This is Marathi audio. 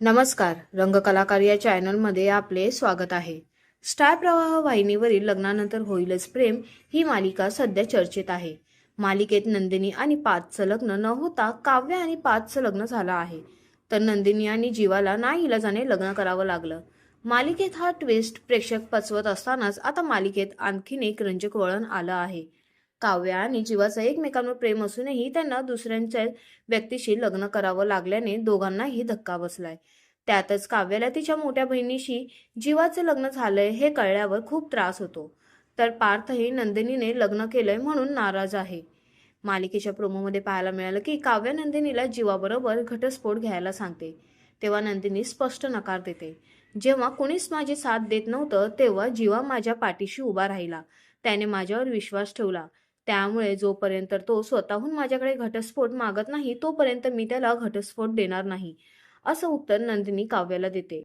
नमस्कार रंगकलाकार या चॅनलमध्ये आपले स्वागत आहे. स्टार प्रवाह वाहिनीवरील लग्नानंतर होईलच प्रेम ही मालिका सध्या चर्चेत आहे. मालिकेत नंदिनी आणि पाचचं लग्न न होता काव्य आणि पाचचं लग्न झालं आहे. तर नंदिनी आणि जीवाला नाईलाजाने लग्न करावं लागलं. मालिकेत हा ट्विस्ट प्रेक्षक पचवत असतानाच आता मालिकेत आणखीन एक रंजक वळण आलं आहे. काव्य आणि जीवाचं एकमेकांवर प्रेम असूनही त्यांना दुसऱ्यांच्या व्यक्तीशी लग्न करावं लागल्याने दोघांनाही धक्का बसलाय. त्यातच काव्याला तिच्या मोठ्या बहिणीशी जीवाचं लग्न झालंय हे कळल्यावर खूप त्रास होतो. तर पार्थही नंदिनीने लग्न केलंय म्हणून नाराज आहे. मालिकेच्या प्रोमोमध्ये पाहायला मिळालं की काव्या नंदिनीला जीवाबरोबर घटस्फोट घ्यायला सांगते. तेव्हा नंदिनी स्पष्ट नकार देते. जेव्हा कोणीच माझी साथ देत नव्हतं तेव्हा जीवा माझ्या पाठीशी उभा राहिला. त्याने माझ्यावर विश्वास ठेवला. त्यामुळे जोपर्यंत तो स्वतःहून माझ्याकडे घटस्फोट मागत नाही तोपर्यंत मी त्याला घटस्फोट देणार नाही असं उत्तर नंदिनी काव्याला देते.